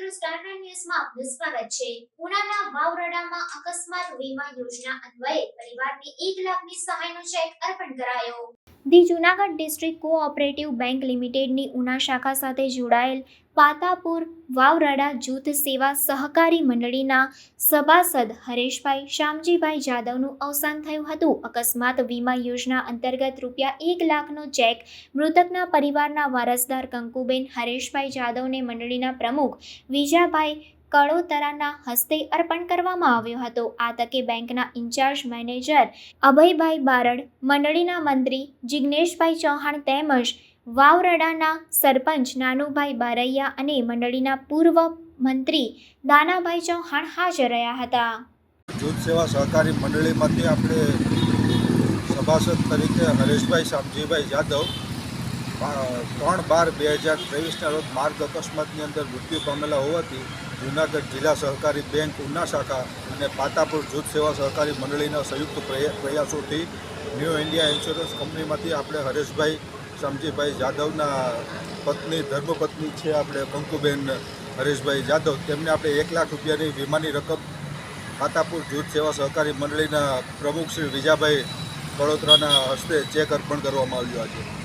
મિત્રો star nine ન્યૂઝમાં આપનું સ્વાગત ઉનાના વાવરડામાં અકસ્માત વીમા યોજના અન્વયે પરિવારને એક લાખની સહાયનો ચેક અર્પણ કરાયો. The Junagadh district cooperative bank લિમિટેડની Una શાખા સાથે જોડાયેલ પાતાપુર વાવરાડા જૂથ સેવા સહકારી મંડળીના સભાસદ હરેશભાઈ શ્યામજીભાઈ જાદવનું અવસાન થયું હતું. અકસ્માત વીમા યોજના અંતર્ગત રૂપિયા એક લાખનો ચેક મૃતકના પરિવારના વારસદાર કંકુબેન હરેશભાઈ જાદવને મંડળીના પ્રમુખ વિજાભાઈ કળોતરાના હસ્તે અર્પણ કરવામાં આવ્યો હતો. આ તકે બેંકના ઇન્ચાર્જ મેનેજર અભયભાઈ બારડ, મંડળીના મંત્રી જિજ્ઞેશભાઈ ચૌહાણ તેમજ વાવરડાના સરપંચ નાનુભાઈ બારૈયા અને મંડળીના પૂર્વ મંત્રી દાનાભાઈ ચૌહાણ હાજર રહ્યા હતા. જૂથ સેવા સહકારી મંડળીમાંથી આપણે સભાસદ તરીકે હરેશભાઈ શામજીભાઈ જાદવ ત્રણ બાર બે હજાર ત્રેવીસના રોજ માર્ગ અકસ્માતની અંદર મૃત્યુ પામેલા હોવાથી જૂનાગઢ જિલ્લા સહકારી બેંક, ઉના શાખા અને પાતાપુર જૂથ સેવા સહકારી મંડળીના સંયુક્ત પ્રયા- પ્રયાસોથી ન્યૂ ઇન્ડિયા ઇન્સ્યોરન્સ કંપનીમાંથી આપણે હરેશભાઈ શામજીભાઈ જાદવના પત્ની, ધર્મપત્ની છે આપણે કંકુબેન હરેશભાઈ જાદવ તેમને આપણે એક લાખ રૂપિયાની વીમાની રકમ ખાતાપુર જૂથ સેવા સહકારી મંડળીના પ્રમુખ શ્રી વિજાભાઈ વડોદરાના હસ્તે ચેક અર્પણ કરવામાં આવ્યું આજે.